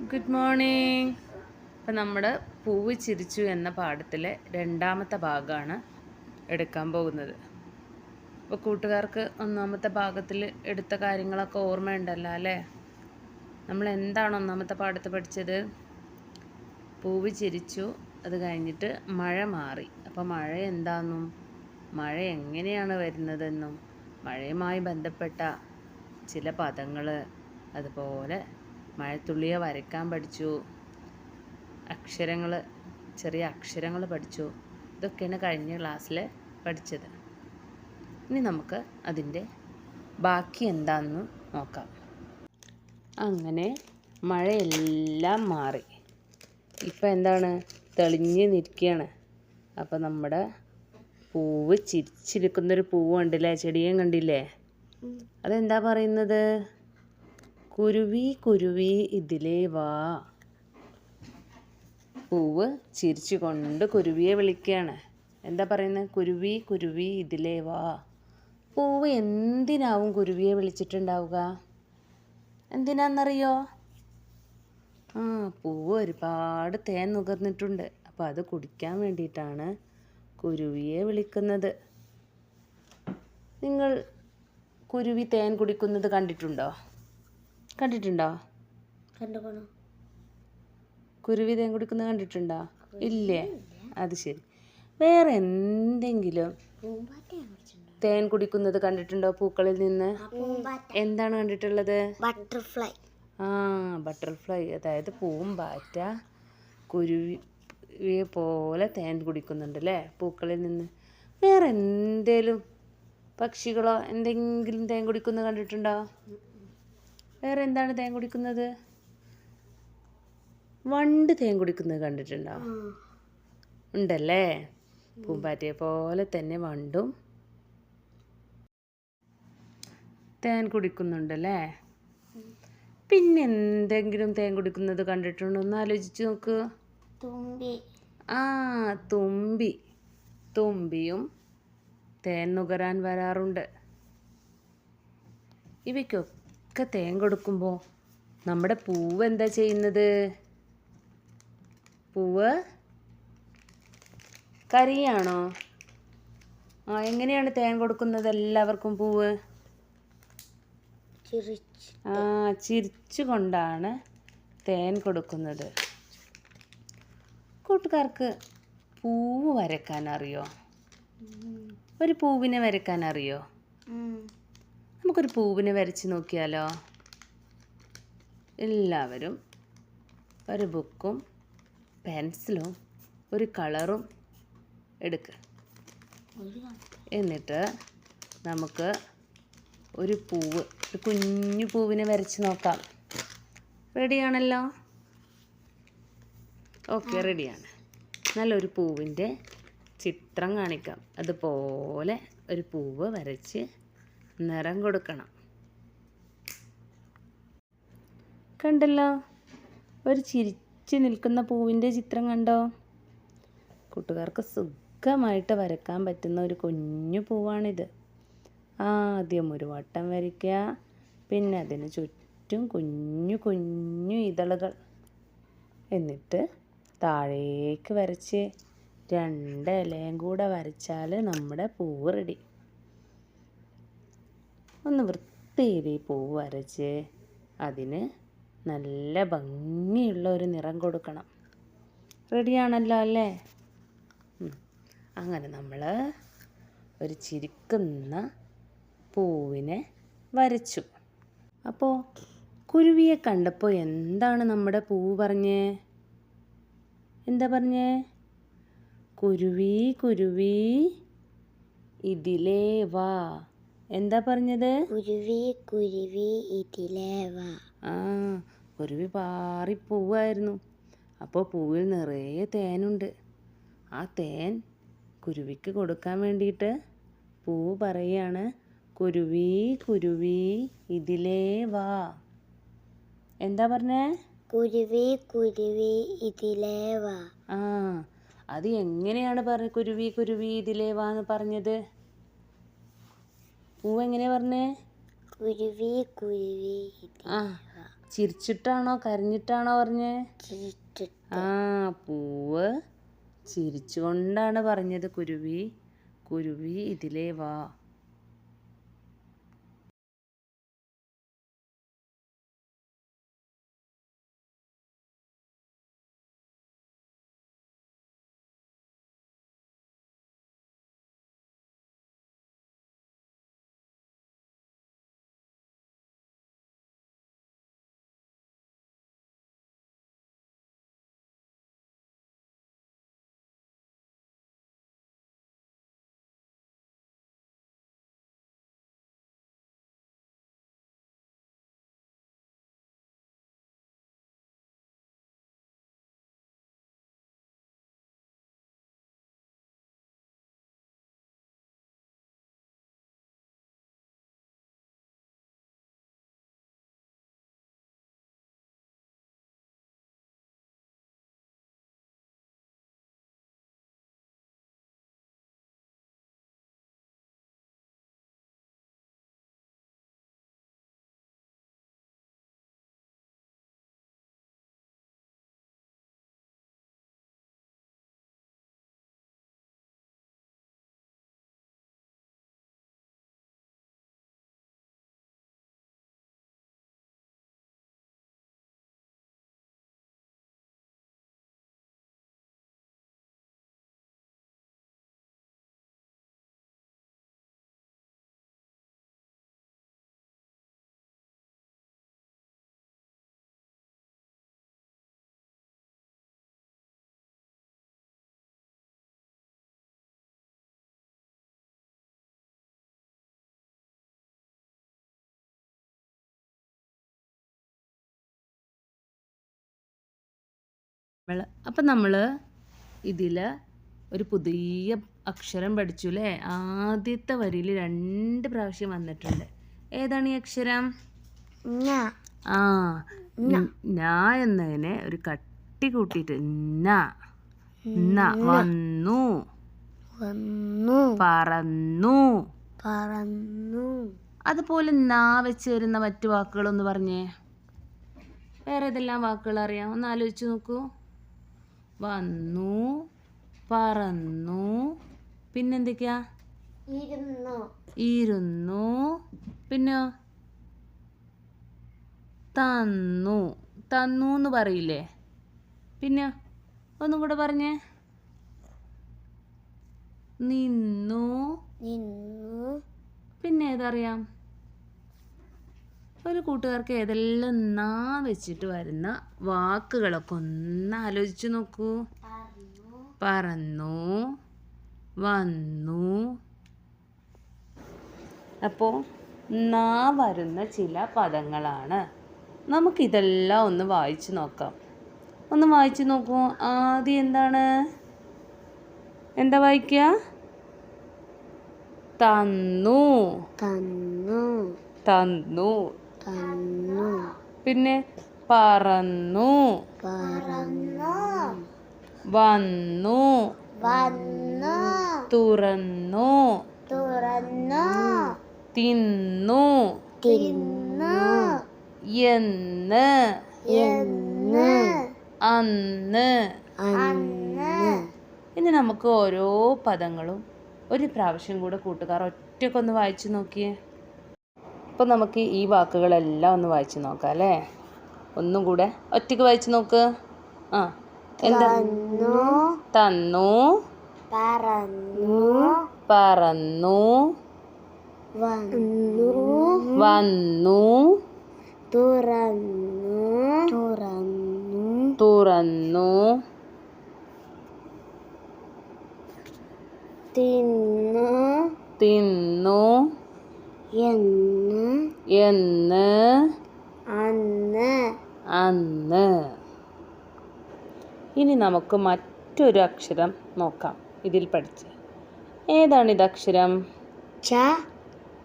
Good morning അപ്പം നമ്മുടെ പൂവ് ചിരിച്ചു എന്ന പാഠത്തിലെ രണ്ടാമത്തെ ഭാഗമാണ് എടുക്കാൻ പോകുന്നത്. അപ്പോൾ കൂട്ടുകാർക്ക് ഒന്നാമത്തെ ഭാഗത്തിൽ എടുത്ത കാര്യങ്ങളൊക്കെ ഓർമ്മയുണ്ടല്ലോ അല്ലേ? നമ്മൾ എന്താണ് ഒന്നാമത്തെ പാഠത്ത് പഠിച്ചത്? പൂവ് ചിരിച്ചു അത് കഴിഞ്ഞിട്ട് മഴ മാറി. അപ്പോൾ മഴ എന്താണെന്നും മഴ എങ്ങനെയാണ് വരുന്നതെന്നും? മഴയുമായി ബന്ധപ്പെട്ട ചില പദങ്ങൾ അതുപോലെ മഴത്തുള്ളിയെ വരയ്ക്കാൻ പഠിച്ചു. അക്ഷരങ്ങൾ ചെറിയ അക്ഷരങ്ങൾ പഠിച്ചു. ഇതൊക്കെയാണ് കഴിഞ്ഞ ക്ലാസ്സിൽ പഠിച്ചത്. ഇനി നമുക്ക് അതിന്റെ ബാക്കി എന്താണെന്ന് നോക്കാം. അങ്ങനെ മഴയെല്ലാം മാറി. ഇപ്പം എന്താണ്? തെളിഞ്ഞ് നിൽക്കുകയാണ്. അപ്പം നമ്മുടെ പൂവ് ചിരിച്ചിരിക്കുന്നൊരു പൂവ് കണ്ടില്ലേ? ചെടിയും കണ്ടില്ലേ? അതെന്താ പറയുന്നത്? കുരുവി കുരുവി ഇതിലേ വാ. പൂവ് ചിരിച്ചുകൊണ്ട് കുരുവിയെ വിളിക്കുകയാണ്. എന്താ പറയുന്നത് കുരുവി കുരുവി ഇതിലേ വാ. പൂവ് എന്തിനാവും കുരുവിയെ വിളിച്ചിട്ടുണ്ടാവുക? എന്തിനാന്നറിയോ? ആ പൂവ് ഒരുപാട് തേൻ നുകർന്നിട്ടുണ്ട്. അപ്പോൾ അത് കുടിക്കാൻ വേണ്ടിയിട്ടാണ് കുരുവിയെ വിളിക്കുന്നത്. നിങ്ങൾ കുരുവി തേൻ കുടിക്കുന്നത് കണ്ടിട്ടുണ്ടോ? കണ്ടിട്ടുണ്ടോ? കുരുവി തേൻ കുടിക്കുന്നത് കണ്ടിട്ടുണ്ടോ? ഇല്ലേ? അത് ശരി. വേറെ എന്തെങ്കിലും തേൻ കുടിക്കുന്നത് കണ്ടിട്ടുണ്ടോ പൂക്കളിൽ നിന്ന്? എന്താണ് കണ്ടിട്ടുള്ളത്? ബട്ടർഫ്ലൈ. ആ ബട്ടർഫ്ലൈ. അതായത് പൂമ്പാറ്റ കുരുവിയെ പോലെ തേൻ കുടിക്കുന്നുണ്ട് അല്ലേ? പൂക്കളിൽ നിന്ന്. വേറെ എന്തേലും പക്ഷികളോ എന്തെങ്കിലും തേൻ കുടിക്കുന്നത് കണ്ടിട്ടുണ്ടോ? വേറെ എന്താണ് തേൻ കുടിക്കുന്നത്? വണ്ട് തേൻ കുടിക്കുന്നത് കണ്ടിട്ടുണ്ടോ? ഉണ്ടല്ലേ? പൂമ്പാറ്റയെ പോലെ തന്നെ വണ്ടും തേൻ കുടിക്കുന്നുണ്ടല്ലേ? പിന്നെ എന്തെങ്കിലും തേൻ കുടിക്കുന്നത് കണ്ടിട്ടുണ്ടോ? ഒന്ന് ആലോചിച്ച് നോക്ക്. തുമ്പി. ആ തുമ്പി. തുമ്പിയും തേൻ നുകരാൻ വരാറുണ്ട്. ഇവയ്ക്കൊക്കെ തേൻ കൊടുക്കുമ്പോൾ നമ്മുടെ പൂവ് എന്താ ചെയ്യുന്നത്? പൂവ് കറിയാണോ ആ എങ്ങനെയാണ് തേൻ കൊടുക്കുന്നത് എല്ലാവർക്കും പൂവ്? ആ ആ ചിരിച്ചുകൊണ്ടാണ് തേൻ കൊടുക്കുന്നത്. കൂട്ടുകാർക്ക് പൂവ് വരക്കാൻ അറിയോ? ഒരു പൂവിനെ വരക്കാൻ അറിയോ? നമുക്കൊരു പൂവിനെ വരച്ച് നോക്കിയാലോ? എല്ലാവരും ഒരു ബുക്കും പെൻസിലും ഒരു കളറും എടുക്കുക എന്നിട്ട് നമുക്ക് ഒരു പൂവ് ഒരു കുഞ്ഞു പൂവിനെ വരച്ച് നോക്കാം. റെഡിയാണല്ലോ? ഓക്കെ റെഡിയാണ്. നല്ലൊരു പൂവിന്റെ ചിത്രം കാണിക്കാം. അതുപോലെ ഒരു പൂവ് വരച്ച് നിറം കൊടുക്കണം. കണ്ടല്ലോ? ഒരു ചിരിച്ച് നിൽക്കുന്ന പൂവിന്റെ ചിത്രം കണ്ടോ? കൂട്ടുകാർക്ക് സുഖമായിട്ട് വരക്കാൻ പറ്റുന്ന ഒരു കുഞ്ഞു പൂവാണിത്. ആദ്യം ഒരു വട്ടം വരയ്ക്കുക പിന്നെ അതിന് ചുറ്റും കുഞ്ഞു കുഞ്ഞു ഇതളുകൾ. എന്നിട്ട് താഴേക്ക് വരച്ച് രണ്ട് ഇലയും കൂടെ വരച്ചാൽ നമ്മുടെ പൂവ് റെഡി ഒന്ന് വൃത്തിയിൽ പൂവ് വരച്ച് അതിന് നല്ല ഭംഗിയുള്ള ഒരു നിറം കൊടുക്കണം. റെഡിയാണല്ലോ അല്ലേ? അങ്ങനെ നമ്മൾ ഒരു ചിരിക്കുന്ന പൂവിനെ വരച്ചു. അപ്പോൾ കുരുവിയെ കണ്ടപ്പോൾ എന്താണ് നമ്മുടെ പൂവ് പറഞ്ഞേ? എന്താ പറഞ്ഞേ? കുരുവി കുരുവി ഇതിലേ വാ. എന്താ പറഞ്ഞത്? കുരുവി കുരുവി ഇതിലേ വാ. ആ കുരുവി പാറി പൂവായിരുന്നു. അപ്പോൾ പൂവിൽ നിറയെ തേനുണ്ട്. ആ തേൻ കുരുവിക്ക് കൊടുക്കാൻ വേണ്ടിയിട്ട് പൂവ് പറയാണ് കുരുവി കുരുവി ഇതിലേ വാ. എന്താ പറഞ്ഞേ? കുരുവി കുരുവി ഇതിലേ വാ. ആ അത് എങ്ങനെയാണ് പറഞ്ഞ കുരുവി കുരുവി ഇതിലേ വാ എന്ന് പറഞ്ഞത്? പൂവ് എങ്ങനെയാ പറഞ്ഞേ? കുരുവി കുരുവി ആ ചിരിച്ചിട്ടാണോ കരഞ്ഞിട്ടാണോ പറഞ്ഞേ? ആ പൂവ് ചിരിച്ചുകൊണ്ടാണ് പറഞ്ഞത് കുരുവി. കുരുവി ഇതിലേ വാ. നമ്മൾ അപ്പം നമ്മൾ ഇതിൽ ഒരു പുതിയ അക്ഷരം പഠിച്ചു അല്ലേ ആദ്യത്തെ വരിയിൽ രണ്ട് പ്രാവശ്യം വന്നിട്ടുണ്ട്. ഏതാണ് ഈ അക്ഷരം? ഞ. ആ നാ എന്നതിനെ ഒരു കട്ടി കൂട്ടിയിട്ട് വന്നു. വന്നു. പറന്നു. പറന്നു. അതുപോലെ നാ വെച്ച് വരുന്ന മറ്റു വാക്കുകളൊന്ന് പറഞ്ഞേ. വേറെ ഏതെല്ലാം വാക്കുകൾ അറിയാം? ഒന്ന് ആലോചിച്ച് നോക്കൂ. വന്നു പറന്നു. പിന്നെന്തൊക്കെയാ ഇരുന്നു. ഇരുന്നു. പിന്നെ തന്നു. തന്നു എന്ന് പറയില്ലേ? പിന്നെ ഒന്നും കൂടെ പറഞ്ഞേ. നിന്നു. നിന്നു. പിന്നെ ഏതറിയാം ഒരു കൂട്ടുകാർക്ക് ഏതെല്ലാം നാ വെച്ചിട്ട് വരുന്ന വാക്കുകളൊക്കെ ഒന്ന് ആലോചിച്ച് നോക്കൂ. പറന്നു വന്നു. അപ്പോൾ നാ വരുന്ന ചില പദങ്ങളാണ്. നമുക്കിതെല്ലാം ഒന്ന് വായിച്ചു നോക്കാം. ഒന്ന് വായിച്ചു നോക്കൂ. ആദ്യം എന്താണ്? എന്താ വായിക്കുക? തന്നു. തന്നു. തന്നു. തന്നു പിന്നെ പറന്നു. പറന്നു. വന്നു. വന്നു. തുറന്നു. തുറന്നു. തിന്നു. തിന്നു. എന്ന്. എന്ന്. അന്ന്. അന്ന്. ഇനി നമുക്ക് ഓരോ പദങ്ങളും ഒരു പ്രാവശ്യം കൂടെ കൂട്ടുകാർ ഒറ്റക്കൊന്ന് വായിച്ചു നോക്കിയേ. അപ്പോൾ നമുക്ക് ഈ വാക്കുകളെല്ലാം ഒന്ന് വായിച്ചു നോക്കാം അല്ലേ? ഒന്നും കൂടെ ഒറ്റയ്ക്ക് വായിച്ചു നോക്ക്. ആ എന്താ? തന്നു. തന്നു. പറന്നു. പറന്നു. വന്നു. വന്നു. തുറന്നു. തുറന്നു. തുറന്നു. തിന്നു. തിന്നു. എന്ന് എന്ന് അന്ന് അന്ന്. ഇനി നമുക്ക് മറ്റൊരു അക്ഷരം നോക്കാം. ഇതിൽ പഠിച്ച്. ഏതാണ് ഇത് അക്ഷരം? ച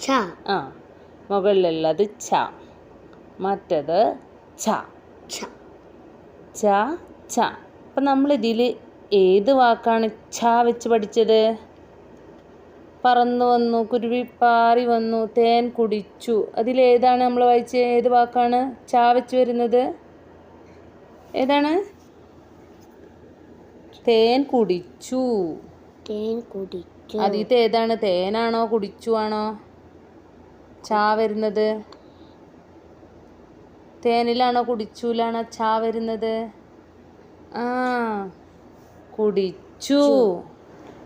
ച. ആ മുകളിലുള്ളത് ച. മറ്റത് ച. ച. ച ച. അപ്പം നമ്മളിതിൽ ഏത് വാക്കാണ് ഛ വെച്ച് പഠിച്ചത്? പറന്നു വന്നു കുരുവി പാറി വന്നു തേൻ കുടിച്ചു. അതിലേതാണ് നമ്മൾ വായിച്ച ഏത് വാക്കാണ്? ചാവച്ച് വരുന്നത്? ഏതാണ്? തേൻ കുടിച്ചു. തേൻ കുടിച്ചു. അതിലത്തെ ഏതാണ്? തേനാണോ കുടിച്ചു ആണോ ചാ വരുന്നത്? തേനിലാണോ കുടിച്ചൂലാണോ ചാ വരുന്നത്? ആ കുടിച്ചു.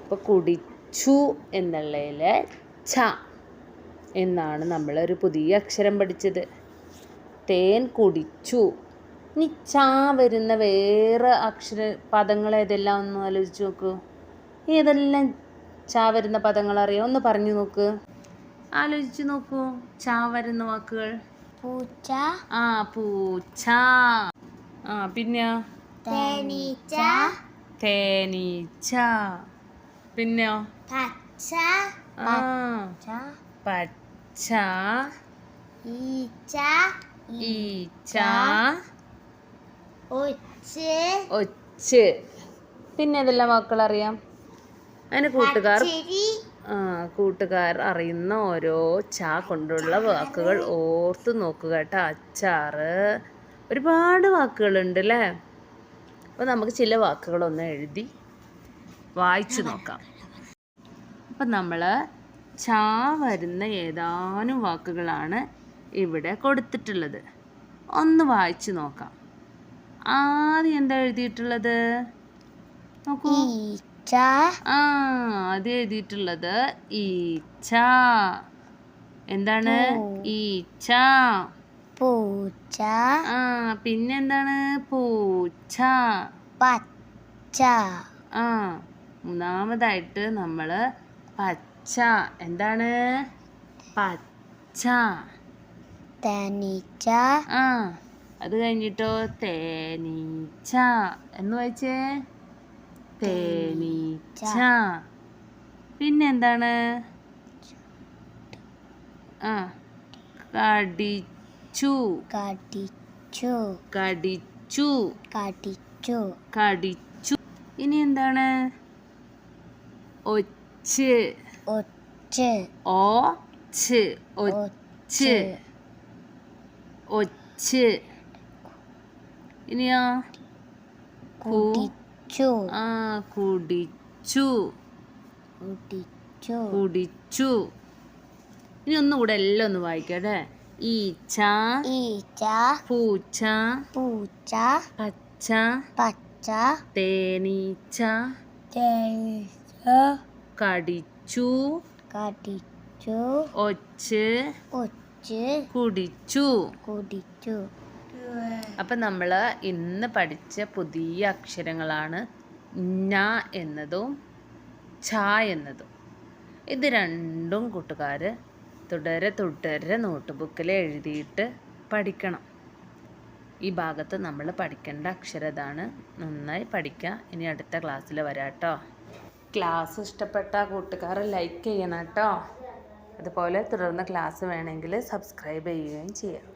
അപ്പൊ കുടിച്ചു എന്നുള്ളതിലെ ഛ എന്നാണ് നമ്മളൊരു പുതിയ അക്ഷരം പഠിച്ചത്. തേൻ കുടിച്ചു. ഇനി ച വരുന്ന വേറെ അക്ഷര പദങ്ങൾ ഏതെല്ലാം ഒന്ന് ആലോചിച്ച് നോക്കൂ. ഏതെല്ലാം ച വരുന്ന പദങ്ങൾ അറിയാം? ഒന്ന് പറഞ്ഞു നോക്ക്. ആലോചിച്ച് നോക്കൂ. ച വരുന്ന വാക്കുകൾ. പൂച്ച. ആ പൂച്ച. ആ പിന്നെ തേനീച്ച. തേനീച്ച. പിന്നെയോ? പച്ച ആ. പച്ച ഈച്ച ഈച്ച ഒച്ച് ഒച്ച്. പിന്നെ ഇതെല്ലാം വാക്കുകൾ അറിയാം? അതിന് കൂട്ടുകാർ ആ കൂട്ടുകാർ അറിയുന്ന ഓരോ ചാ കൊണ്ടുള്ള വാക്കുകൾ ഓർത്ത് നോക്കുക കേട്ടോ. അച്ചാറ്. ഒരുപാട് വാക്കുകളുണ്ട് അല്ലേ? അപ്പോൾ നമുക്ക് ചില വാക്കുകളൊന്ന് എഴുതി വായിച്ചു നോക്കാം. അപ്പം നമ്മൾ ചാ വരുന്ന ഏതാനും വാക്കുകളാണ് ഇവിടെ കൊടുത്തിട്ടുള്ളത്. ഒന്ന് വായിച്ചു നോക്കാം. ആദ്യം എന്താ എഴുതിയിട്ടുള്ളത്? നോക്കൂ. ആ ആദ്യം എഴുതിയിട്ടുള്ളത് ഈച്ച. എന്താണ്? ഈച്ച. പൂച്ച. ആ പിന്നെന്താണ്? പൂച്ച. പച്ച. ആ. മൂന്നാമതായിട്ട് നമ്മൾ പച്ച. എന്താണ്? പച്ച. തേനീച്ച. ആ അത് കഴിഞ്ഞിട്ടോ? തേനീച്ച. എന്ന് വായിച്ചേ? തേനീച്ച. പിന്നെന്താണ്? ആ കടിച്ചു. കടിച്ചു. കടിച്ചു. കടിച്ചു. കടിച്ചു. ഇനി എന്താണ്? ഒച്ച്. ഒച്ച്. ഓച്ച് ഒച്ച്. ഒച്ച്. ഇനിയോ? കുടിച്ചു. ആ കുടിച്ചു. കുടിച്ചു. കുടിച്ചു. ഇനി ഒന്നുകൂടെ എല്ലാം ഒന്ന് വായിക്കട്ടെ ഈച്ച. ഈച്ച. പൂച്ച. പൂച്ച. പച്ച. പച്ച. തേനീച്ച. തേനീച്ച. കടിച്ചു. കടിച്ചു. ഒച്ച്. ഒച്ച്. കുടിച്ചു. കുടിച്ചു. അപ്പം നമ്മൾ ഇന്ന് പഠിച്ച പുതിയ അക്ഷരങ്ങളാണ് ഞ എന്നതും ഛ എന്നതും. ഇത് രണ്ടും കൂട്ടുകാർ തുടരെ തുടരെ നോട്ട് ബുക്കിൽ എഴുതിയിട്ട് പഠിക്കണം. ഈ ഭാഗത്ത് നമ്മൾ പഠിക്കേണ്ട അക്ഷരം ഇതാണ്. നന്നായി പഠിക്കുക ഇനി അടുത്ത ക്ലാസ്സിൽ വരാം കേട്ടോ ക്ലാസ് ഇഷ്ടപ്പെട്ട കൂട്ടുകാർ ലൈക്ക് ചെയ്യണം കേട്ടോ. അതുപോലെ തുടർന്ന് ക്ലാസ് വേണമെങ്കിൽ സബ്സ്ക്രൈബ് ചെയ്യുകയും ചെയ്യാം.